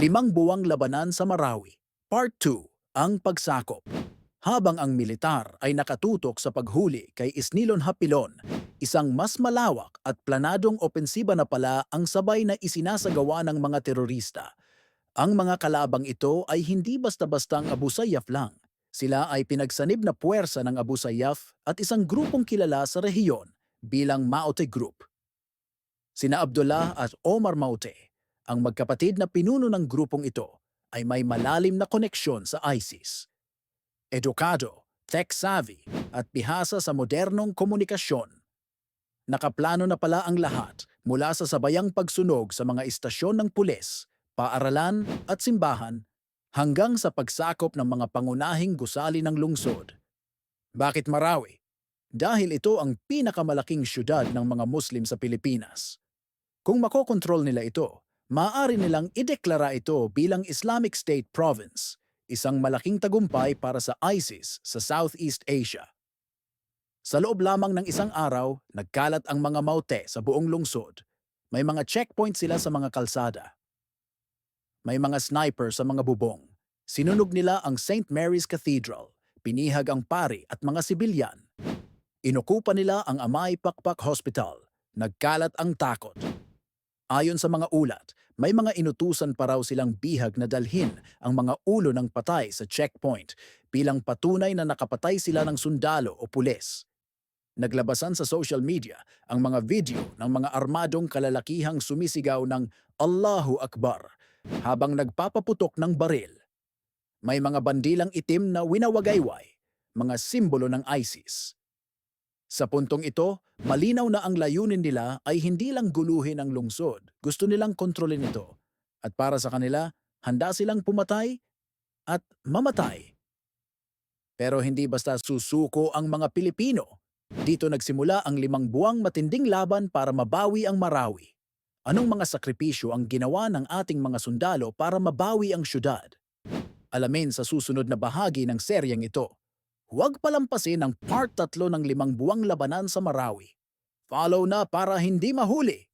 Limang buwang labanan sa Marawi. Part 2. Ang pagsakop. Habang ang militar ay nakatutok sa paghuli kay Isnilon Hapilon, isang mas malawak at planadong opensiba na pala ang sabay na isinasagawa ng mga terorista. Ang mga kalabang ito ay hindi basta-bastang Abu Sayyaf lang. Sila ay pinagsanib na puwersa ng Abu Sayyaf at isang grupong kilala sa rehiyon bilang Maute Group. Sina Abdullah at Omar Maute, ang magkapatid na pinuno ng grupong ito, ay may malalim na koneksyon sa ISIS. Edukado, tech-savvy at bihasa sa modernong komunikasyon. Nakaplano na pala ang lahat mula sa sabayang pagsunog sa mga istasyon ng pulis, paaralan at simbahan hanggang sa pagsakop ng mga pangunahing gusali ng lungsod. Bakit Marawi? Dahil ito ang pinakamalaking syudad ng mga Muslim sa Pilipinas. Kung makokontrol nila ito, maaari nilang ideklara ito bilang Islamic State Province, isang malaking tagumpay para sa ISIS sa Southeast Asia. Sa loob lamang ng isang araw, nagkalat ang mga maute sa buong lungsod. May mga checkpoint sila sa mga kalsada. May mga sniper sa mga bubong. Sinunog nila ang St. Mary's Cathedral, pinihag ang pari at mga sibilyan. Inukupa nila ang Amay Pakpak Hospital. Nagkalat ang takot. Ayon sa mga ulat, may mga inutusan pa raw silang bihag na dalhin ang mga ulo ng patay sa checkpoint bilang patunay na nakapatay sila ng sundalo o pulis. Naglabasan sa social media ang mga video ng mga armadong kalalakihang sumisigaw ng Allahu Akbar habang nagpapaputok ng baril. May mga bandilang itim na winawagayway, mga simbolo ng ISIS. Sa puntong ito, malinaw na ang layunin nila ay hindi lang guluhin ang lungsod. Gusto nilang kontrolin ito. At para sa kanila, handa silang pumatay at mamatay. Pero hindi basta susuko ang mga Pilipino. Dito nagsimula ang limang buwang matinding laban para mabawi ang Marawi. Anong mga sakripisyo ang ginawa ng ating mga sundalo para mabawi ang syudad? Alamin sa susunod na bahagi ng seryeng ito. Huwag palampasin ang part tatlo ng limang buwang labanan sa Marawi. Follow na para hindi mahuli.